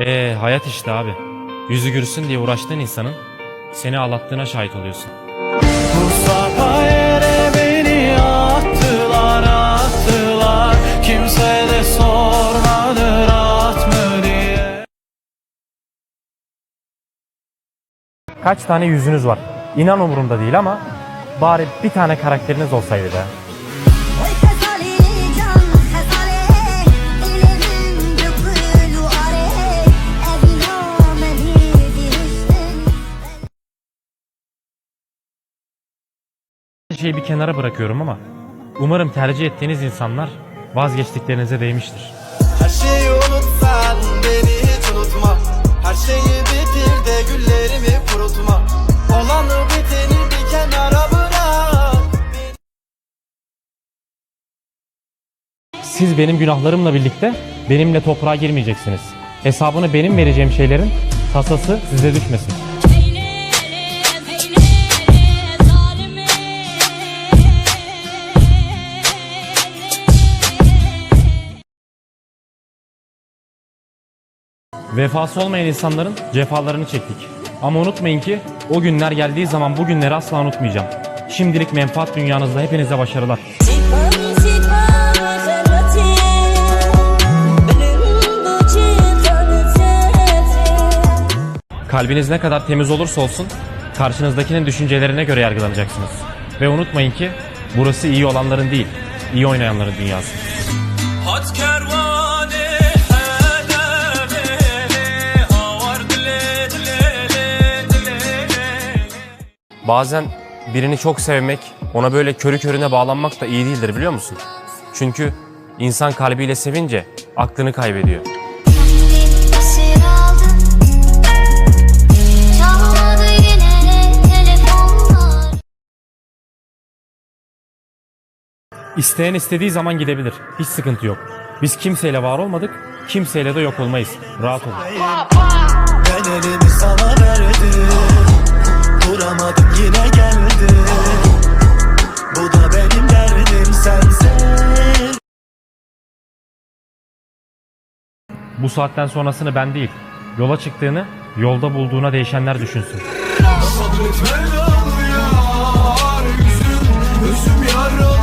Ee hayat işte abi. Yüzü gülsün diye uğraştığın insanın seni ağlattığına şahit oluyorsun. Mustafa yere beni attılar attılar Kimse de sormadı rahat mı diye Kaç tane yüzünüz var? İnan umurumda değil ama bari bir tane karakteriniz olsaydı be. Şeyi bir kenara bırakıyorum ama umarım tercih ettiğiniz insanlar vazgeçtiklerinize değmiştir. Her şeyi unutsan beni hiç unutma Her şeyi bitir de güllerimi kurutma Olanı biteni bir kenara bırak Siz benim günahlarımla birlikte benimle toprağa girmeyeceksiniz. Hesabını benim vereceğim şeylerin tasası size düşmesin. Vefası olmayan insanların cefalarını çektik. Ama unutmayın ki o günler geldiği zaman bu günleri asla unutmayacağım. Şimdilik menfaat dünyanızda hepinize başarılar. Kalbiniz ne kadar temiz olursa olsun karşınızdakinin düşüncelerine göre yargılanacaksınız. Ve unutmayın ki burası iyi olanların değil, iyi oynayanların dünyası. Hat kervanı Bazen birini çok sevmek, ona böyle körü körüne bağlanmak da iyi değildir biliyor musun? Çünkü insan kalbiyle sevince aklını kaybediyor. İsteyen istediği zaman gidebilir. Hiç sıkıntı yok. Biz kimseyle var olmadık, kimseyle de yok olmayız. Rahat olun. bu saatten sonrasını ben değil, yola çıktığını yolda bulduğuna değişenler düşünsün. Yüzüm, yüzüm yaralı.